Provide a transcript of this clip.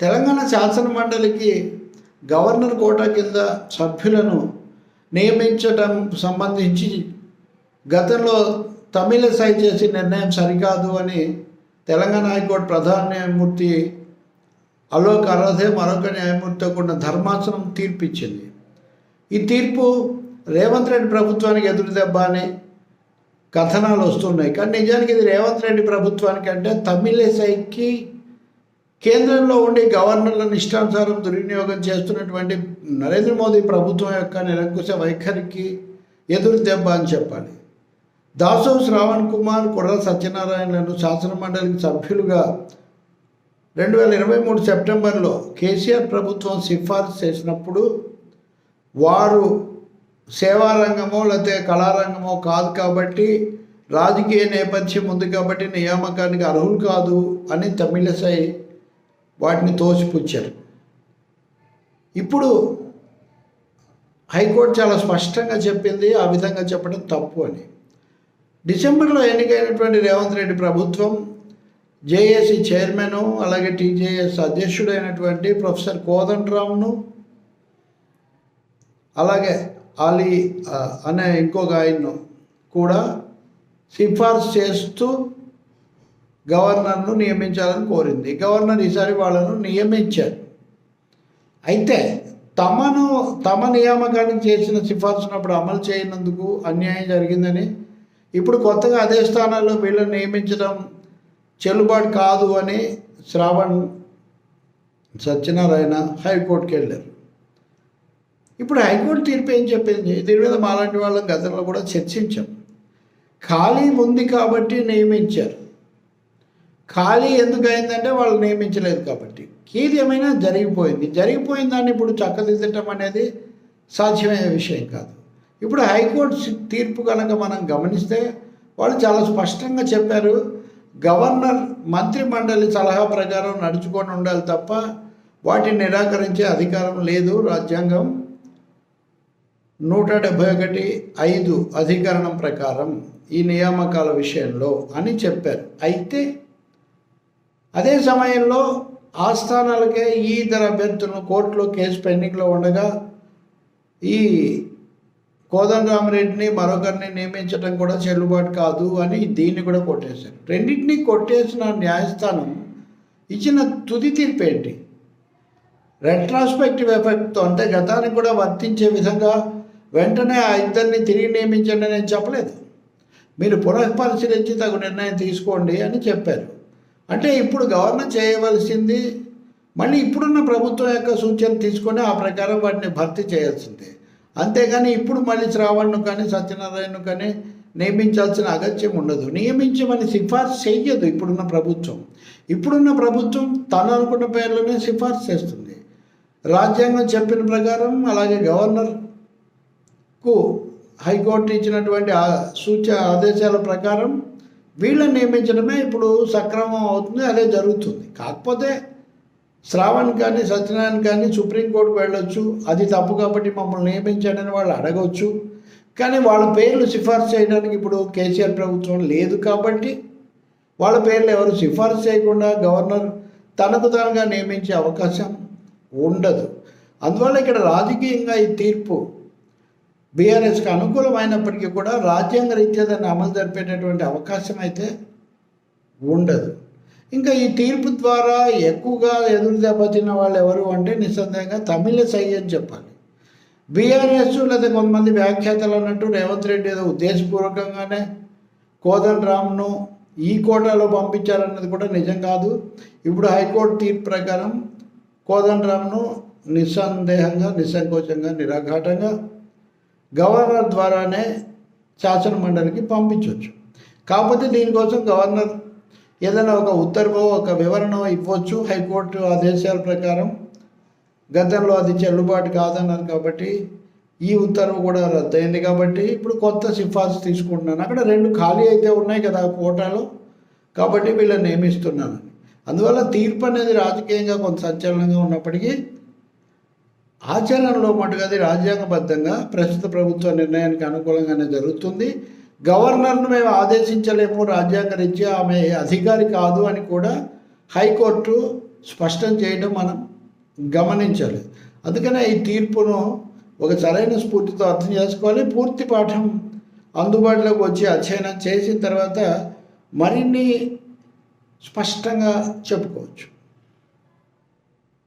తెలంగాణ శాసన మండలికి governor quota కింద సభ్యులను నియమించటం సంబంధించి గతంలో తమిళసై చేసిన నిర్ణయం సరికాదు అని తెలంగాణ హైకోర్టు ప్రధాన న్యాయమూర్తి అలోక్ అరాధే మరొక న్యాయమూర్తితో కూడిన ధర్మాసనం తీర్పిచ్చింది. ఈ తీర్పు రేవంత్ రెడ్డి ప్రభుత్వానికి ఎదురు దెబ్బ అని కథనాలు వస్తున్నాయి. కానీ నిజానికి ఇది రేవంత్ రెడ్డి ప్రభుత్వానికి అంటే తమిళసైకి కేంద్రంలో ఉండి గవర్నర్లను ఇష్టానుసారం దుర్వినియోగం చేస్తున్నటువంటి నరేంద్ర మోదీ ప్రభుత్వం యొక్క నిరంకుశ వైఖరికి ఎదురు దెబ్బ అని చెప్పాలి. దాసో శ్రావణ్ కుమార్ కుర్ర సత్యనారాయణలను శాసనమండలికి సభ్యులుగా రెండు వేల ఇరవై మూడు సెప్టెంబర్లో కేసీఆర్ ప్రభుత్వం సిఫార్సు చేసినప్పుడు వారు సేవారంగమో లేకపోతే కళారంగమో కాదు కాబట్టి రాజకీయ నేపథ్యం ఉంది కాబట్టి నియామకానికి అర్హులు కాదు అని తమిళసై వాటిని తోసిపుచ్చారు ఇప్పుడు హైకోర్టు చాలా స్పష్టంగా చెప్పింది ఆ విధంగా చెప్పడం తప్పు అని. డిసెంబర్లో ఎన్నికైనటువంటి రేవంత్ రెడ్డి ప్రభుత్వం జేఏసీ చైర్మన్ అలాగే టీజేఎస్ అధ్యక్షుడైనటువంటి ప్రొఫెసర్ కోదండరామ్ను అలాగే అలీ అనే ఇంకొక ఆయన్ను కూడా సిఫార్సు చేస్తూ గవర్నర్ను నియమించాలని కోరింది. గవర్నర్ ఈసారి వాళ్ళను నియమించారు. అయితే తమను తమ నియామకానికి చేసిన సిఫార్సును అప్పుడు అమలు చేయనందుకు అన్యాయం జరిగిందని ఇప్పుడు కొత్తగా అదే స్థానాల్లో వీళ్ళని నియమించడం చెల్లుబాటు కాదు అని శ్రావణ్ సత్యనారాయణ హైకోర్టుకి వెళ్ళారు. ఇప్పుడు హైకోర్టు తీర్పు ఏం చెప్పింది? దీని మీద మాలాంటి వాళ్ళం గతంలో కూడా చర్చించాం. ఖాళీ ఉంది కాబట్టి నియమించారు. ఖాళీ ఎందుకు అయిందంటే వాళ్ళు నియమించలేదు కాబట్టి. ఏది ఏమైనా జరిగిపోయింది. జరిగిపోయిన దాన్ని ఇప్పుడు చక్కదిద్దటం అనేది సాధ్యమయ్యే విషయం కాదు. ఇప్పుడు హైకోర్టు తీర్పు కనుక మనం గమనిస్తే వాళ్ళు చాలా స్పష్టంగా చెప్పారు. గవర్నర్ మంత్రి మండలి సలహా ప్రకారం నడుచుకొని ఉండాలి తప్ప వాటిని నిరాకరించే అధికారం లేదు రాజ్యాంగం. నూట డెబ్భై ఒకటి ఐదు అధికరణం ప్రకారం ఈ నియామకాల విషయంలో అని చెప్పారు. అయితే అదే సమయంలో ఆస్థానాలకే ఈ ఇద్దరు అభ్యర్థులను కోర్టులో కేసు పెండింగ్లో ఉండగా ఈ కోదండరామరెడ్డిని మరొకరిని నియమించడం కూడా చెల్లుబాటు కాదు అని దీన్ని కూడా కొట్టేశారు. రెండింటినీ కొట్టేసిన న్యాయస్థానం ఇచ్చిన తుది తీర్పు ఏంటి? రెట్రాస్పెక్టివ్ ఎఫెక్ట్తో అంటే గతానికి కూడా వర్తించే విధంగా వెంటనే ఆ ఇద్దరిని తిరిగి నియమించండి అని నేను చెప్పలేదు. మీరు పునఃపరిశీలించి తగు నిర్ణయం తీసుకోండి అని చెప్పారు. అంటే ఇప్పుడు గవర్నర్ చేయవలసింది మళ్ళీ ఇప్పుడున్న ప్రభుత్వం యొక్క సూచన తీసుకొని ఆ ప్రకారం వాటిని భర్తీ చేయాల్సిందే. అంతేగాని ఇప్పుడు మళ్ళీ శ్రావణ్ను కానీ సత్యనారాయణను కానీ నియమించాల్సిన అగత్యం ఉండదు. నియమించమని సిఫార్సు చెయ్యదు ఇప్పుడున్న ప్రభుత్వం. ఇప్పుడున్న ప్రభుత్వం తను అనుకున్న పేర్లనే సిఫార్సు చేస్తుంది. రాజ్యాంగం చెప్పిన ప్రకారం అలాగే గవర్నర్కు హైకోర్టు ఇచ్చినటువంటి ఆ సూచ ఆదేశాల ప్రకారం వీళ్ళని నియమించడమే ఇప్పుడు సక్రమం అవుతుంది అదే జరుగుతుంది. కాకపోతే శ్రావణ్ కానీ సత్యనారాయణ కానీ సుప్రీంకోర్టుకు వెళ్ళొచ్చు. అది తప్పు కాబట్టి మమ్మల్ని నియమించండి వాళ్ళు అడగవచ్చు కానీ వాళ్ళ పేర్లు సిఫార్సు చేయడానికి ఇప్పుడు కేసీఆర్ ప్రభుత్వం లేదు కాబట్టి వాళ్ళ పేర్లు ఎవరు సిఫార్సు చేయకుండా గవర్నర్ తనకు తానుగా నియమించే అవకాశం ఉండదు. అందువల్ల ఇక్కడ రాజకీయంగా ఈ తీర్పు బీఆర్ఎస్కి అనుకూలమైనప్పటికీ కూడా రాజ్యాంగ రీత్యా దాన్ని అమలు జరిపేటటువంటి అవకాశం అయితే ఉండదు. ఇంకా ఈ తీర్పు ద్వారా ఎక్కువగా ఎదురు దెబ్బతిన్న వాళ్ళు ఎవరు అంటే నిస్సందేహంగా తమిళ సై అని చెప్పాలి. బీఆర్ఎస్ లేదా కొంతమంది వ్యాఖ్యాతలు అన్నట్టు రేవంత్ రెడ్డి ఏదో ఉద్దేశపూర్వకంగానే కోదన్ రామ్ను ఈ కోటాలో పంపించారన్నది కూడా నిజం కాదు. ఇప్పుడు హైకోర్టు తీర్పు ప్రకారం కోదన్ రామ్ను నిస్సందేహంగా నిస్సంకోచంగా నిరాఘాటంగా గవర్నర్ ద్వారానే శాసన మండలికి పంపించవచ్చు కాకపోతే దీనికోసం గవర్నర్ ఏదైనా ఒక ఉత్తర్వో ఒక వివరణ ఇవ్వచ్చు. హైకోర్టు ఆదేశాల ప్రకారం గతంలో అది చెల్లుబాటు కాదన్నారు కాబట్టి ఈ ఉత్తర్వు కూడా రద్దయింది కాబట్టి ఇప్పుడు కొత్త సిఫార్సు తీసుకుంటున్నాను. అక్కడ రెండు ఖాళీ అయితే ఉన్నాయి కదా ఆ కోటాలో కాబట్టి వీళ్ళని నియమిస్తున్నాను. అందువల్ల తీర్పు అనేది రాజకీయంగా కొంత సంచలనంగా ఉన్నప్పటికీ ఆచరణలో మటుకు అది రాజ్యాంగబద్ధంగా ప్రస్తుత ప్రభుత్వ నిర్ణయానికి అనుకూలంగానే జరుగుతుంది. గవర్నర్ను మేము ఆదేశించలేము రాజ్యాంగ రీత్యా ఆమె అధికారి కాదు అని కూడా హైకోర్టు స్పష్టం చేయడం మనం గమనించాలి. అందుకనే ఈ తీర్పును ఒక సరైన స్ఫూర్తితో అర్థం చేసుకోవాలి. పూర్తి పాఠం అందుబాటులోకి వచ్చి అధ్యయనం చేసిన తర్వాత మరిన్ని స్పష్టంగా చెప్పుకోవచ్చు.